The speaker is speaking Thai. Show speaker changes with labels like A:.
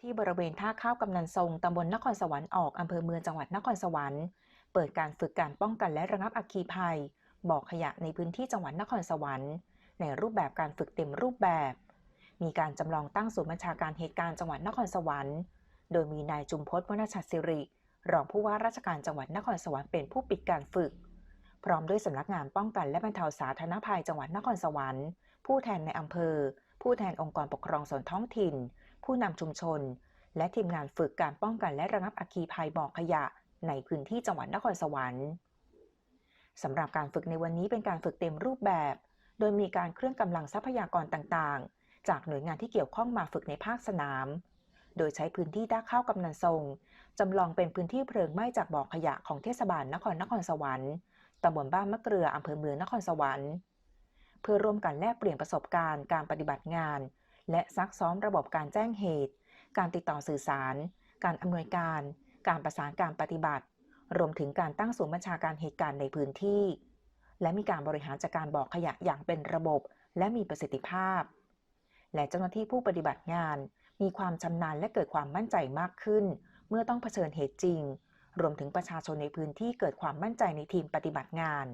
A: ที่บริเวณท่าข้าวกำนันทรงตำบลนครสวรรค์ออกอำเภอเมืองจังหวัดนครสวรรค์ เปิดการฝึกการป้องกันและระงับอัคคีภัย บ่อขยะในพื้นที่จังหวัดนครสวรรค์ ในรูปแบบการฝึกเต็มรูปแบบ มีการจำลองตั้งศูนย์บัญชาการเหตุการณ์จังหวัดนครสวรรค์ โดยมีนายจุมพจน์วณชัดสิริ รองผู้ว่าราชการจังหวัดนครสวรรค์เป็นผู้ปิดการฝึก พร้อมด้วยสำนักงานป้องกันและบรรเทาสาธารณภัยจังหวัดนครสวรรค์ ผู้แทนในอำเภอ ผู้แทนองค์กรปกครองส่วนท้องถิ่น ผู้นำชุมชน และทีมงานฝึกการป้องกันและระงับอัคคีภัยบ่อขยะในพื้นที่จังหวัดนครสวรรค์สำหรับการฝึกในวันนี้เป็นการฝึกเต็มรูปแบบ โดยมีการเคลื่อนกำลังทรัพยากรต่างๆ จากหน่วยงานที่เกี่ยวข้องมาฝึกในภาคสนาม โดยใช้พื้นที่ด้าข้าวกำนันทรงจำลองเป็นพื้นที่เพลิงไหม้จากบ่อขยะของเทศบาลนครนครสวรรค์ตำบลบ้านมะเกลืออำเภอเมืองนครสวรรค์ เพื่อร่วมกันแลกเปลี่ยนประสบการณ์การปฏิบัติงาน และซักซ้อมระบบการแจ้งเหตุ การติดต่อสื่อสาร การอำนวยการ การประสานการปฏิบัติ รวมถึงการตั้งศูนย์บัญชาการเหตุการณ์ในพื้นที่ และมีการบริหารจัดการบ่อขยะอย่างเป็นระบบ และมีประสิทธิภาพ และเจ้าหน้าที่ผู้ปฏิบัติงาน มีความชำนาญและเกิดความมั่นใจมากขึ้น เมื่อต้องเผชิญเหตุจริง รวมถึงประชาชนในพื้นที่เกิดความมั่นใจในทีมปฏิบัติงาน